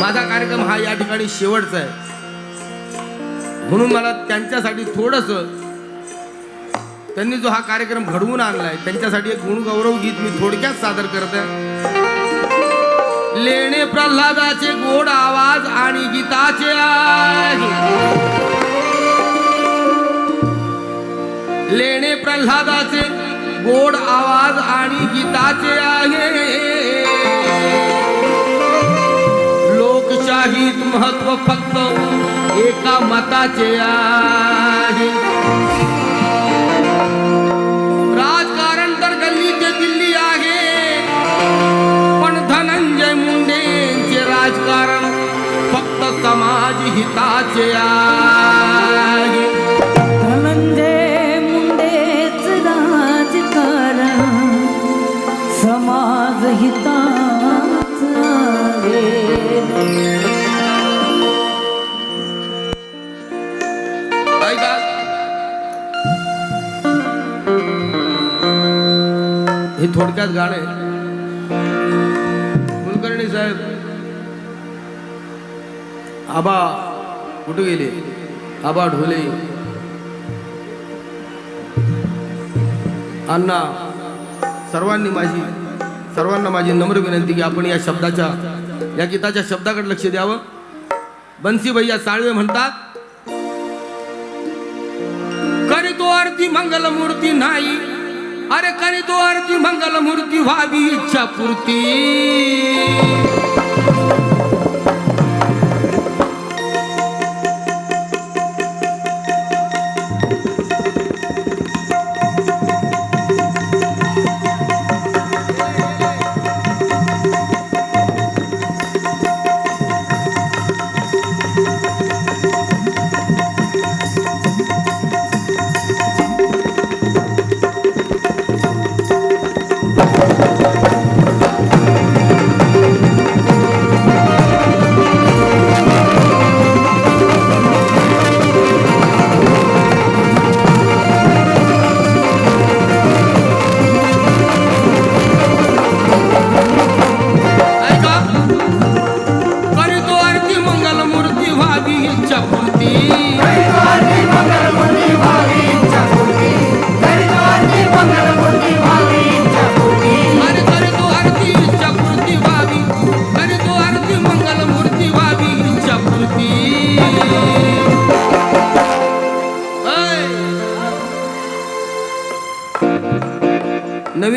माझा कार्यक्रम हा या ठिकाणी शेवटचा आहे. म्हणून मला त्यांच्यासाठी थोडस त्यांनी जो हा कार्यक्रम घडवून आणलाय त्यांच्यासाठी एक गुणगौरव गीत मी थोडक्यात सादर करत आहे. लेणे प्रल्हादाचे गोड आवाज आणि गीताचे आहे लेणे प्रल्हादाचे गोड आवाज आणि गीताचे आहे. लोकशाहीत महत्त्व फक्त एका मताचे आहे. राजकारण तर गल्ली ते दिल्ली आहे पण धनंजय मुंडेंचे राजकारण फक्त समाज हिताचे आहे. हे थोडक्यात गाणं आहे. कुलकर्णी साहेब आबा कुठे गेले? आबा ढोले. अण्णा सर्वांनी माझी सर्वांना माझी नम्र विनंती की आपण या शब्दाच्या या गीताच्या शब्दाकडे लक्ष द्यावं. बन्सी भैया साळवे म्हणतात करीतो आरती मंगलमूर्ती नाही अरे करीतो तो मंगल मूर्ती व्हावी इच्छा पूर्ती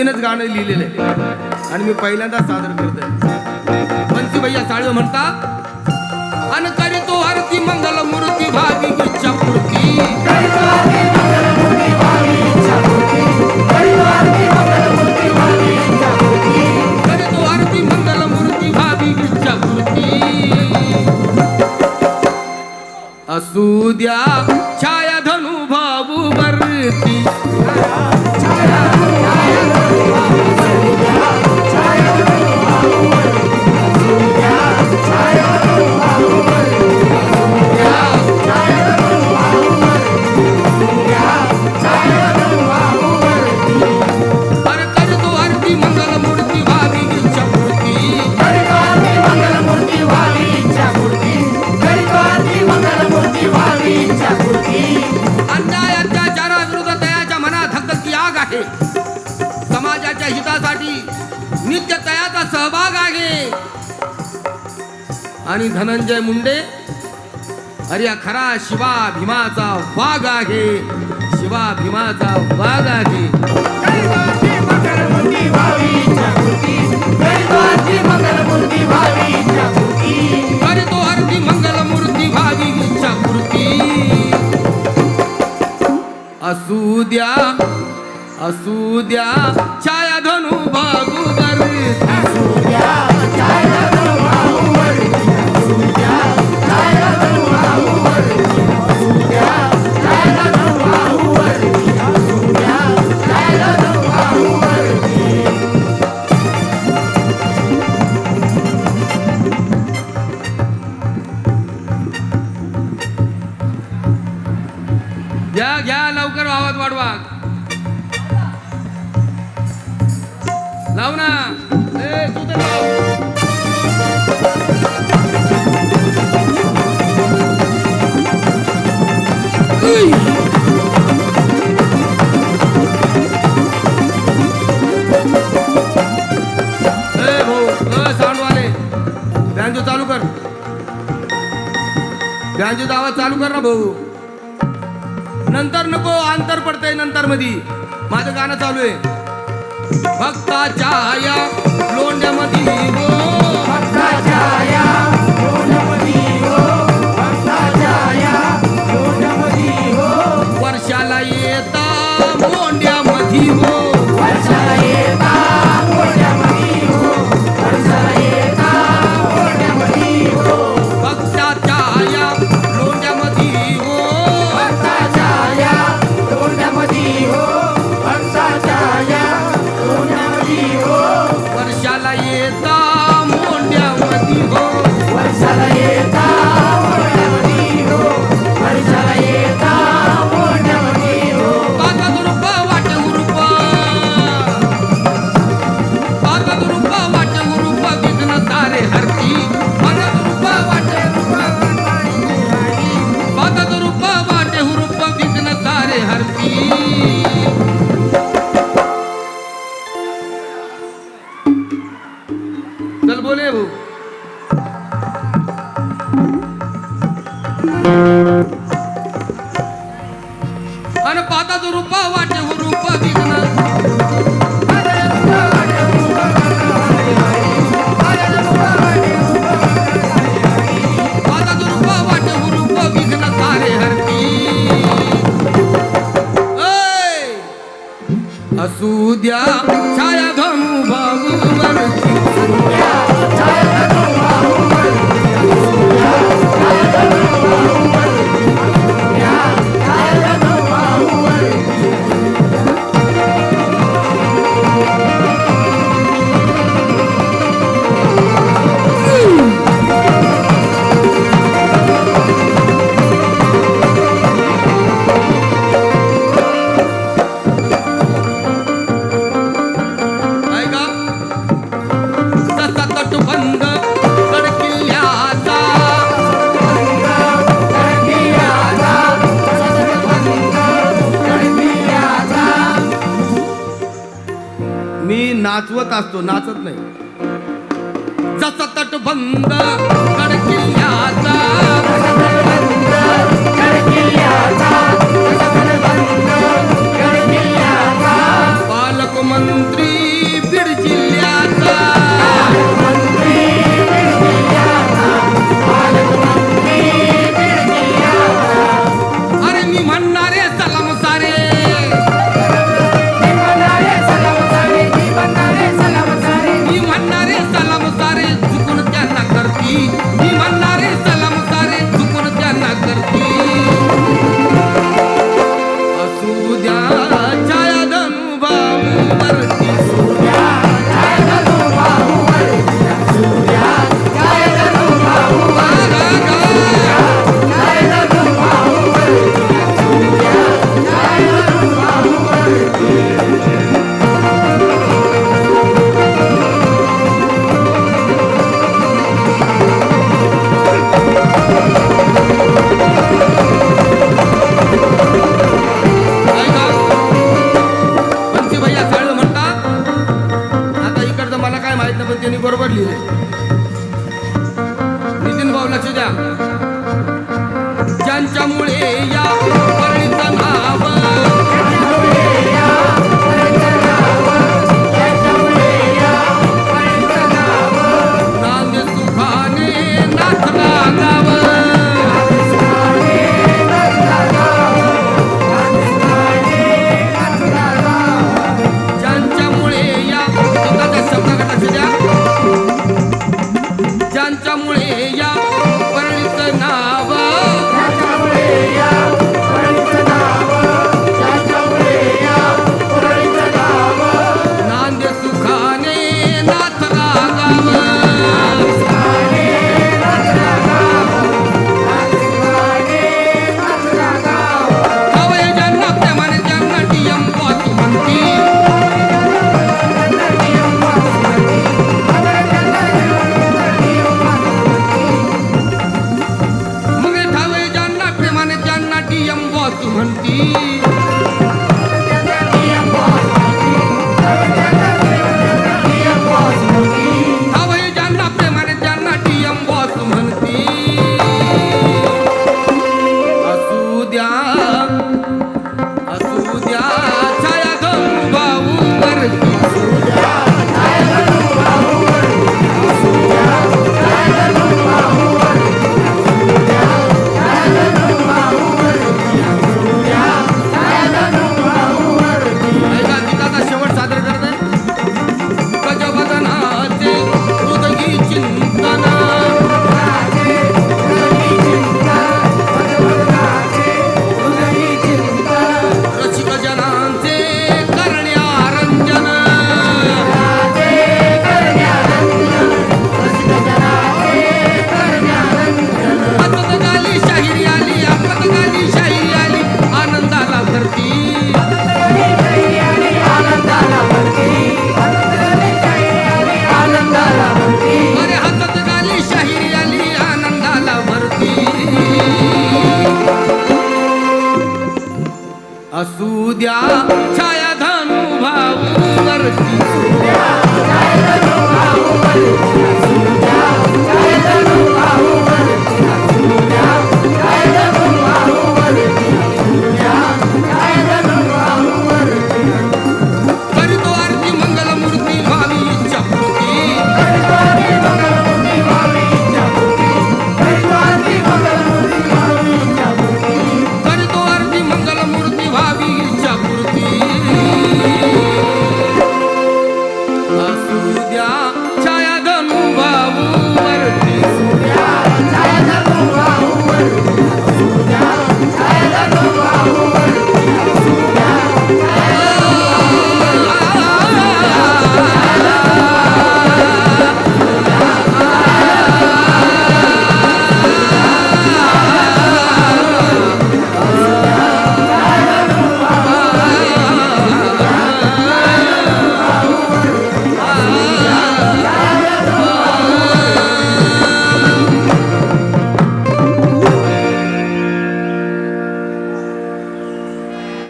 नवीनच गाणं लिहिलेलं आहे. आणि मी पहिल्यांदा सादर करतोय. पंची भैया साळवे म्हणतात अन करतो आरती मंगल मूर्ती भावी इच्छा पूर्ती समाजाच्या हितासाठी नित्य तयाचा सहभाग आहे. आणि धनंजय मुंडे अरे खरा शिवा भीमाचा वाघ आहे. शिवा भीमाचा वाघ आहे. भावी इच्छा पूर्ती असू द्या असू द्या छाया धनु भागू भाऊ नंतर नको अंतर पडतंय नंतर मधी माझं गाणं चालू आहे. भक्ताच्या या लोंड्यामध्ये नाचवत असतो नाचत नाही. जसा तटबंद कडकिल्ल्याचा ज्यांच्यामुळे या